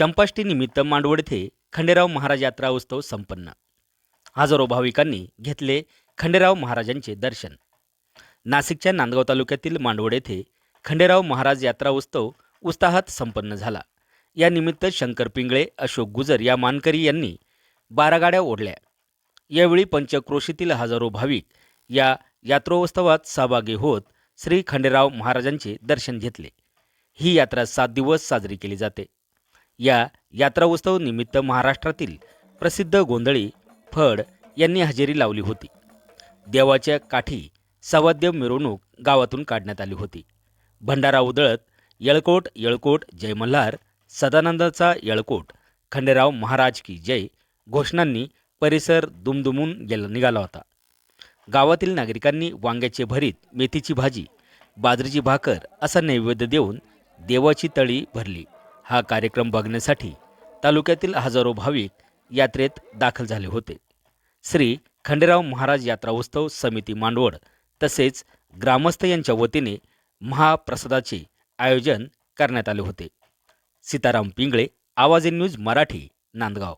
चंपाष्टी निमित्त मांडवड येथे खंडेराव महाराज यात्रा उत्सव संपन्न. हजारो भाविकांनी घेतले खंडेराव महाराजांचे दर्शन. नाशिकच्या नांदगाव तालुक्यातील मांडवड येथे खंडेराव महाराज यात्रा उत्सव उत्साहात संपन्न झाला. या निमित्त शंकर पिंगळे अशोक गुजर या मानकरी यांनी बारा गाड्या ओढल्या. यावेळी पंचक्रोशीतील हजारो भाविक या यात्रोत्सवात सहभागी होत श्री खंडेराव महाराजांचे दर्शन घेतले. ही यात्रा सात दिवस साजरी केली जाते. या यात्रा उत्सव निमित्त महाराष्ट्रातील प्रसिद्ध गोंधळी फड यांनी हजेरी लावली होती. देवाच्या काठी सवाद्य मिरवणूक गावातून काढण्यात आली होती. भंडारा उधळत येळकोट येळकोट जय मल्हार सदानंदाचा येळकोट खंडेराव महाराज की जय घोषणांनी परिसर दुमदुमून गेला निघाला होता. गावातील नागरिकांनी वांग्याचे भरीत मेथीची भाजी बाजरीची भाकर असा नैवेद्य देऊन देवाची तळी भरली. हा कार्यक्रम बघण्यासाठी तालुक्यातील हजारो भाविक यात्रेत दाखल झाले होते. श्री खंडेराव महाराज यात्रा उत्सव समिती मांडवड तसेच ग्रामस्थ यांच्या वतीने महाप्रसादाचे आयोजन करण्यात आले होते. सीताराम पिंगळे आवाज न्यूज मराठी नांदगाव.